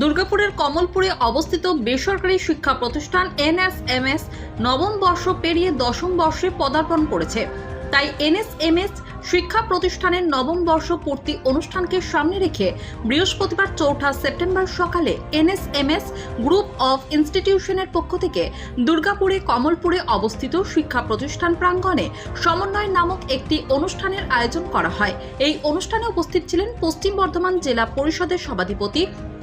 দুর্গাপুরের কমলপুরে অবস্থিত বেসরকারি শিক্ষা প্রতিষ্ঠান এনএসএমএস নবম বর্ষ পেরিয়ে দশম বর্ষে পদার্পণ করেছে। তাই এনএসএমএস শিক্ষা প্রতিষ্ঠানের নবম বর্ষ পূর্তি অনুষ্ঠানকে সামনে রেখে বৃহস্পতিবার চৌঠা সেপ্টেম্বর সকালে এনএসএমএস গ্রুপ অফ ইনস্টিটিউশনের পক্ষ থেকে দুর্গাপুরে কমলপুরে অবস্থিত শিক্ষা প্রতিষ্ঠান প্রাঙ্গণে সমন্বয় নামক একটি অনুষ্ঠানের আয়োজন করা হয়। এই অনুষ্ঠানে উপস্থিত ছিলেন পশ্চিম বর্ধমান জেলা পরিষদের সভাধিপতি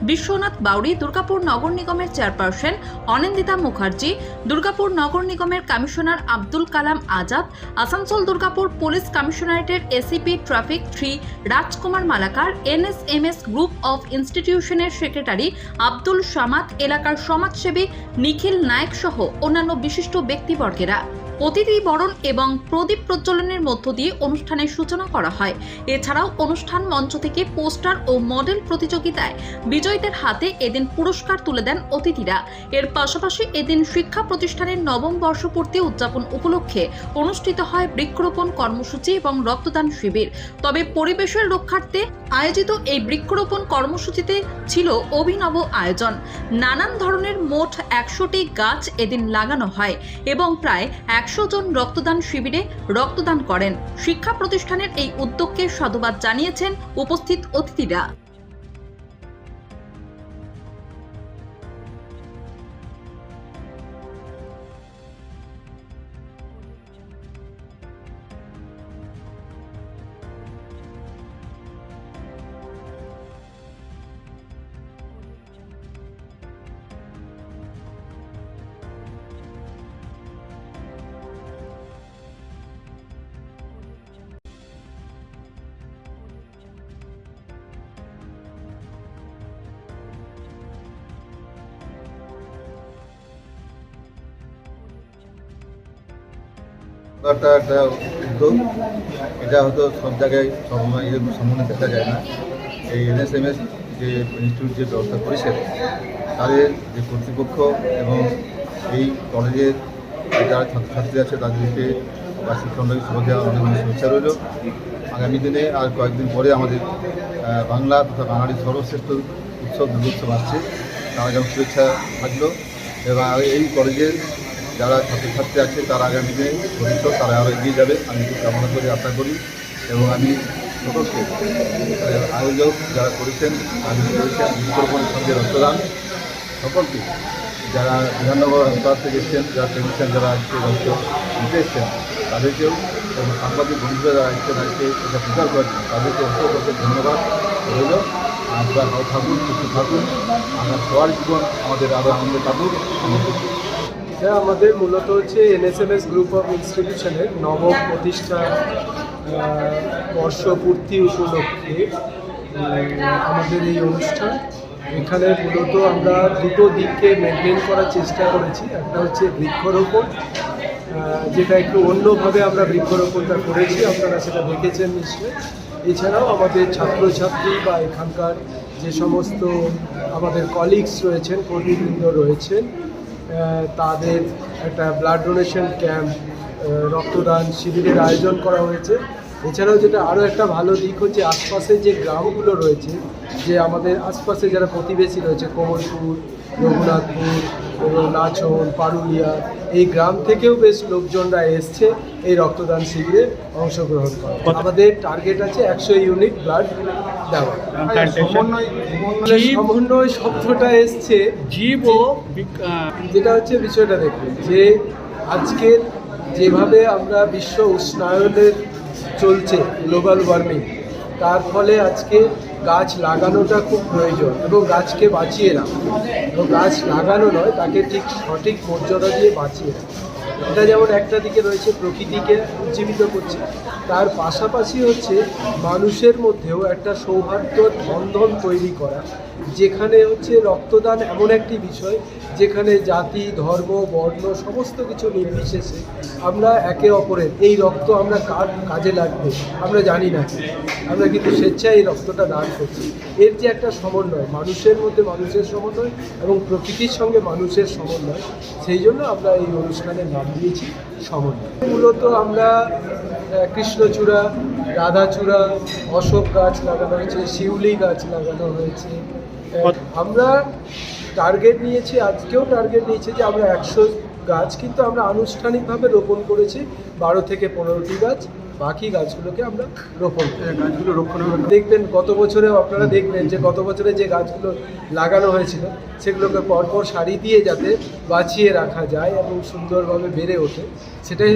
বিশ্বনাথ বাউরি দুর্গাপুর নগর নিগমের চেয়ারপারসন অনিন্দিতা মুখার্জি, দুর্গাপুর নগর নিগমের commissioner Abdul Kalam Azad, Asansol Durgapur police কমিশনারেটের ACP traffic three Rajkumar Malakar, NSMS group of ইনস্টিটিউশনের secretary Abdul Samad, এলাকার সমাজসেবী নিখিল নায়ক সহ অন্যান্য বিশিষ্ট ব্যক্তিবর্গেরা। অতিথি বরণ এবং প্রদীপ প্রজ্বলনের মধ্য দিয়ে অনুষ্ঠানের সূচনা করা হয়। এছাড়াও অনুষ্ঠান মঞ্চ থেকে পোস্টার ও মডেল প্রতিযোগিতায় বিজয়ীদের হাতে এদিন পুরস্কার তুলে দেন অতিথিরা। এর পাশাপাশি এদিন শিক্ষা প্রতিষ্ঠানের নবম বর্ষপূর্তি উদযাপন উপলক্ষে অনুষ্ঠিত হয় বৃক্ষরোপণ কর্মসূচি এবং রক্তদান শিবির। তবে পরিবেশের রক্ষার্থে আয়োজিত এই বৃক্ষরোপণ কর্মসূচিতে ছিল অভিনব আয়োজন। নানান ধরনের মোট একশোটি গাছ এদিন লাগানো হয় এবং প্রায় একশো জন রক্তদান শিবিরে রক্তদান করেন। শিক্ষা প্রতিষ্ঠানের এই উদ্যোগকে সাধুবাদ জানিয়েছেন উপস্থিত অতিথিরা। একটা একটা উদ্যোগ, এটা হয়তো সব জায়গায় এর সম্বন্ধে দেখা যায় না। এই এনএসএমএস যে ইনস্টিটিউট যে ব্যবস্থা করেছে তাদের যে কর্তৃপক্ষ এবং এই কলেজের যারা ছাত্রছাত্রী আছে, তাদেরকে বা শিক্ষামন্ডলী সবাইকে অনেক অনেক শুভেচ্ছা রইল। আগামী দিনে আর কয়েকদিন পরে আমাদের বাংলা তথা বাঙালির সর্বশ্রেষ্ঠ উৎসব, দুর্গোৎসব আসছে। তারা যেমন শুভেচ্ছা থাকল। এবং এই কলেজের যারা ছাত্রছাত্রী আছে, তারা আগামী দিনে ভবিষ্যৎ, তারা আরও এগিয়ে যাবে। আমি কামনা করি, আশা করি, এবং আমি সকলকে আয়োজক যারা করেছেন আয়োজন করেছেন বৃক্ষরোপণের সঙ্গে রক্তদান। সকলকে, যারা বিধাননগর হাসপাতাল থেকে এসছেন, যারা টেকনিশিয়ান যারা আজকে রক্ত নিতে এসছেন, তাদেরকেও, এবং সাংবাদিক বন্ধুরা যারা এসছেন আজকে এটা প্রচার করেছেন তাদেরকে অসংখ্য ধন্যবাদ। রইল ভালো থাকুন, সুস্থ থাকুন। আমরা সবার জীবন আমাদের আরও আনন্দে আমাদের এটা আমাদের মূলত হচ্ছে এনএসএমএস গ্রুপ অফ ইনস্টিটিউশনের নবম প্রতিষ্ঠা বর্ষপূর্তি উপলক্ষে আমাদের এই অনুষ্ঠান। এখানে মূলত আমরা দুটো দিককে মেনটেন করার চেষ্টা করেছি। একটা হচ্ছে বৃক্ষরোপণ যেটা একটু অন্যভাবে আমরা বৃক্ষরোপণটা করেছি, আপনারা সেটা দেখেছেন নিশ্চয়ই। এছাড়াও আমাদের ছাত্রছাত্রী বা এখানকার যে সমস্ত আমাদের কলিগস রয়েছেন, কর্মীবৃন্দ রয়েছেন তাদের একটা ব্লাড ডোনেশন ক্যাম্প রক্তদান শিবিরের আয়োজন করা হয়েছে। এছাড়াও যেটা আরও একটা ভালো দিক হচ্ছে আশপাশে যে গ্রামগুলো রয়েছে, যে আমাদের আশপাশে যারা প্রতিবেশী রয়েছে, কোমলপুর, রঘুনাথপুর নাচন পারুলিয়া এই গ্রাম থেকেও বেশ লোকজনরা এসছে এই রক্তদান শিবিরে অংশগ্রহণ করে। আমাদের টার্গেট আছে একশো ইউনিট ব্লাড দেওয়া। সমন্বয় শব্দটা এসছে। জীব ও যেটা হচ্ছে বিষয়টা দেখুন যে আজকের যেভাবে আমরা বিশ্ব উষ্ণায়নের চলছে গ্লোবাল ওয়ার্মিং তার ফলে আজকে গাছ লাগানোটা খুব প্রয়োজন এবং গাছকে বাঁচিয়ে রাখা এবং গাছ লাগানো নয়, তাকে ঠিক সঠিক মর্যাদা দিয়ে বাঁচিয়ে রাখা। এটা যেমন একটা দিকে রয়েছে প্রকৃতিকে উজ্জীবিত করছে, তার পাশাপাশি হচ্ছে মানুষের মধ্যেও একটা সৌহার্দ্যর বন্ধন তৈরি করা। যেখানে হচ্ছে রক্তদান এমন একটি বিষয়, যেখানে জাতি, ধর্ম, বর্ণ সমস্ত কিছু নির্বিশেষে আমরা একে অপরের, এই রক্ত আমরা কার কাজে লাগবে, আমরা জানি না। আমরা কিন্তু স্বেচ্ছায় এই রক্তটা দান করছি। এর যে একটা সমন্বয়, মানুষের মধ্যে মানুষের সমন্বয় এবং প্রকৃতির সঙ্গে মানুষের সমন্বয়, সেই জন্য আমরা এই অনুষ্ঠানের নাম দিয়েছি সমন্বয়। মূলত আমরা কৃষ্ণচূড়া রাধাচূড়া অশোক গাছ লাগানো হয়েছে শিউলি গাছ লাগানো হয়েছে। আমরা টার্গেট নিয়েছি আজকেও টার্গেট নিয়েছি যে আমরা একশো গাছ কিন্তু আমরা আনুষ্ঠানিকভাবে রোপণ করেছি বারো থেকে পনেরোটি গাছ বাকি গাছগুলোকে আমরা রোপণ করি গাছগুলো রক্ষণাবেক্ষণ। দেখবেন গত বছরেও আপনারা দেখবেন যে গত বছরে যে গাছগুলো লাগানো হয়েছিল সেগুলোকে পরপর সারি দিয়ে যাতে বাঁচিয়ে রাখা যায় এবং সুন্দরভাবে বেড়ে ওঠে সেটাই